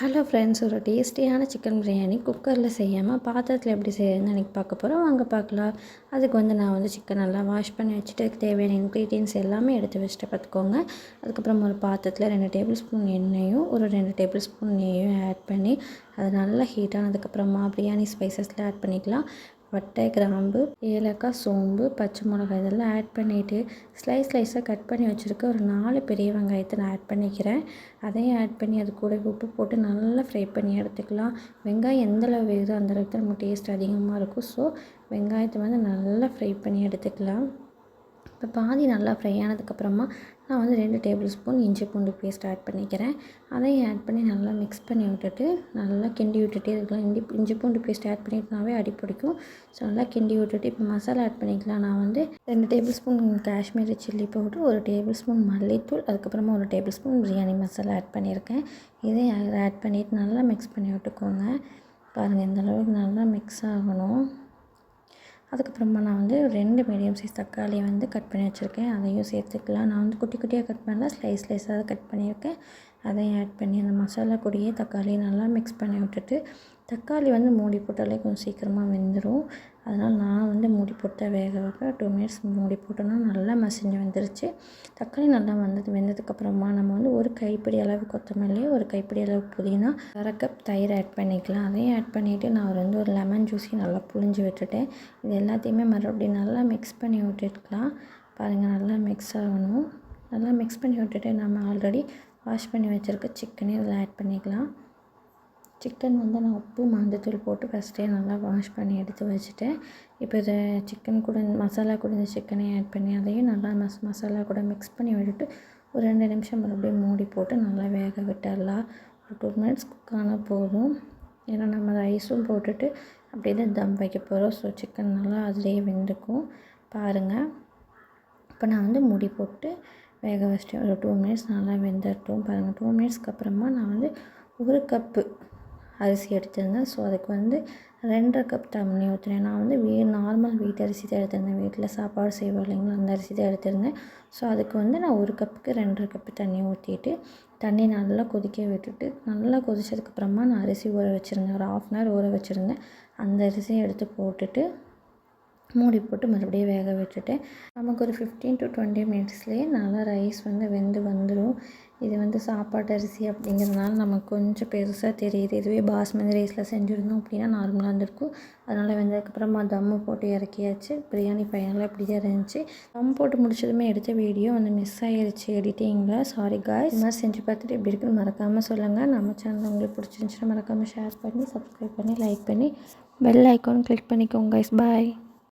Hello friends ஒரு டேஸ்டியான chicken biryani குக்கரில் செய்யாமல் பாத்திரத்தில் எப்படி செய்யறதுன்னு அன்றைக்கி பார்க்க போகிறோம் வாங்க பார்க்கலாம். அதுக்கு வந்து நான் வந்து சிக்கன் நல்லா வாஷ் பண்ணி வச்சுட்டு அதுக்கு தேவையான இன்க்ரீடியன்ஸ் எல்லாமே எடுத்து வச்சுட்டு பார்த்துக்கோங்க. அதுக்கப்புறம் ஒரு பாத்திரத்தில் ரெண்டு டேபிள் ஸ்பூன் எண்ணெயும் ஒரு ரெண்டு டேபிள் ஸ்பூன் நெய்யும் ஆட் பண்ணி அது நல்லா ஹீட் ஆனதுக்கப்புறமா பிரியாணி ஸ்பைசஸில் ஆட் பண்ணிக்கலாம். பட்டை கிராம்பு ஏலக்காய் சோம்பு பச்சை மிளகாய் இதெல்லாம் ஆட் பண்ணிவிட்டு ஸ்லைஸ் ஸ்லைஸாக கட் பண்ணி வச்சுருக்க ஒரு நாலு பெரிய வெங்காயத்தை நான் ஆட் பண்ணிக்கிறேன். அதையும் ஆட் பண்ணி அது கூட உப்பு போட்டு நல்லா ஃப்ரை பண்ணி எடுத்துக்கலாம். வெங்காயம் எந்தளவு வேகுதோ அந்தளவுக்கு தான் நம்ம டேஸ்ட் அதிகமாக இருக்கும். ஸோ வெங்காயத்தை வந்து நல்லா ஃப்ரை பண்ணி எடுத்துக்கலாம். இப்போ பாதி நல்லா ஃப்ரை ஆனதுக்கப்புறமா நான் வந்து ரெண்டு டேபிள் ஸ்பூன் இஞ்சி பூண்டு பேஸ்ட் ஆட் பண்ணிக்கிறேன். அதையும் ஆட் பண்ணி நல்லா மிக்ஸ் பண்ணி விட்டுட்டு நல்லா கிண்டி விட்டுட்டே இருக்கலாம். இஞ்சி இஞ்சி பூண்டு பேஸ்ட் ஆட் பண்ணிட்டுனாவே அடி பிடிக்கும். ஸோ நல்லா கிண்டி விட்டுட்டு இப்போ மசாலா ஆட் பண்ணிக்கலாம். நான் வந்து ரெண்டு table spoon Kashmiri chilli powder ஒரு டேபிள் ஸ்பூன் மல்லித்தூள் அதுக்கப்புறமா ஒரு table spoon biryani masala add பண்ணியிருக்கேன். இதையும் ஆட் பண்ணிவிட்டு நல்லா மிக்ஸ் பண்ணி விட்டுக்கோங்க. பாருங்கள் இந்தளவுக்கு நல்லா மிக்ஸ் ஆகணும். அதுக்கப்புறமா நான் வந்து ரெண்டு மீடியம் சைஸ் தக்காளியை வந்து கட் பண்ணி வச்சுருக்கேன். அதையும் சேர்த்துக்கலாம். நான் வந்து குட்டி குட்டியாக கட் பண்ணல ஸ்லைஸ் ஸ்லைஸாக கட் பண்ணியிருக்கேன். அதையும் ஆட் பண்ணி அந்த மசாலா கூடயே தக்காளியை நல்லா மிக்ஸ் பண்ணி விட்டுட்டு தக்காளி வந்து மூடி போட்டாலே கொஞ்சம் சீக்கிரமாக வெந்துடும் அதனால் நான் வந்து மூடி போட்டு வேக வைப்பேன் டூ மினிட்ஸ் மூடி போட்டோன்னா நல்லா மசிஞ்சு வந்துருச்சு. தக்காளி நல்லா வந்தது வெந்ததுக்கப்புறமா நம்ம வந்து ஒரு கைப்பிடி அளவு கொத்தமல்லி ஒரு கைப்பிடி அளவு புதினா அரை கப் தயிர் ஆட் பண்ணிக்கலாம். அதையும் ஆட் பண்ணிவிட்டு நான் வந்து ஒரு லெமன் ஜூஸையும் நல்லா புழிஞ்சு விட்டுட்டேன். இது எல்லாத்தையுமே மறுபடியும் நல்லா மிக்ஸ் பண்ணி விட்டுக்கலாம். பாருங்கள் நல்லா மிக்ஸ் ஆகணும். நல்லா மிக்ஸ் பண்ணி விட்டுட்டு நம்ம ஆல்ரெடி வாஷ் பண்ணி வச்சுருக்க சிக்கனையும் இதில் ஆட் பண்ணிக்கலாம். சிக்கன் வந்து நான் உப்பு மஞ்சத்தூள் போட்டு ஃபஸ்ட்டே நல்லா வாஷ் பண்ணி எடுத்து வச்சுட்டேன். இப்போ இதை சிக்கன் கூட மசாலா கூட இந்த சிக்கனையும் ஆட் பண்ணி அதையும் நல்லா மஸ் மசாலா கூட மிக்ஸ் பண்ணி விட்டுட்டு ஒரு ரெண்டு நிமிஷம் மறுபடியும் மூடி போட்டு நல்லா வேக விட்டுடலாம். ஒரு டூ மினிட்ஸ் குக் ஆனால் போதும். ஏன்னா நம்ம ரைஸும் போட்டுட்டு அப்படியே தான் தம் வைக்க போகிறோம் ஸோ சிக்கன் நல்லா அதுலேயே வெந்துக்கும். பாருங்கள் இப்போ நான் வந்து மூடி போட்டு வேக வச்சிட்டேன். ஒரு டூ மினிட்ஸ் நல்லா வெந்துட்டோம் பாருங்கள் டூ மினிட்ஸ்க்கு அப்புறமா நான் வந்து ஒரு கப்பு அரிசி எடுத்திருந்தேன் ஸோ அதுக்கு வந்து ரெண்டரை கப் தண்ணி ஊற்றினேன் நான் வந்து வீ நார்மல் வீட்டு அரிசி தான் எடுத்திருந்தேன். வீட்டில் சாப்பாடு செய்வோம் இல்லைங்களா அந்த அரிசி தான் எடுத்திருந்தேன். ஸோ அதுக்கு வந்து நான் ஒரு கப்புக்கு ரெண்டரை கப்பு தண்ணி ஊற்றிட்டு தண்ணி நல்லா கொதிக்க விட்டுட்டு நல்லா கொதிச்சதுக்கப்புறமா நான் அரிசி ஊற வச்சுருந்தேன். ஒரு ஆஃப் அன் ஹவர் ஊற வச்சுருந்தேன். அந்த அரிசியை எடுத்து போட்டுட்டு மூடி போட்டு மறுபடியும் வேக விட்டுட்டேன். நமக்கு ஒரு ஃபிஃப்டீன் டு டுவெண்ட்டி மினிட்ஸ்லேயே நல்லா ரைஸ் வந்து வெந்து வந்துடும் இது வந்து சாப்பாட்டு அரிசி அப்படிங்கிறதுனால நமக்கு கொஞ்சம் பெருசாக தெரியுது. இதுவே பாஸ்மதி ரைஸில் செஞ்சுருந்தோம் அப்படின்னா நார்மலாக இருந்திருக்கும். அதனால் வெந்ததுக்கப்புறமா தம்மு போட்டு இறக்கியாச்சு. பிரியாணி ஃபைனலாக இப்படி தான் இருந்துச்சு. தம் போட்டு முடிச்சதுமே எடுத்த வீடியோ வந்து மிஸ் ஆகிருச்சு எடிட்டிங்கில் சாரி காய் இது மாதிரி செஞ்சு பார்த்துட்டு எப்படி இருக்குன்னு மறக்காமல் சொல்லுங்கள் நம்ம சேனல் உங்களுக்கு பிடிச்சிருந்துச்சுன்னா மறக்காமல் ஷேர் பண்ணி சப்ஸ்கிரைப் பண்ணி லைக் பண்ணி பெல் ஐக்கான் கிளிக் பண்ணிக்கோங்க கைஸ் பாய்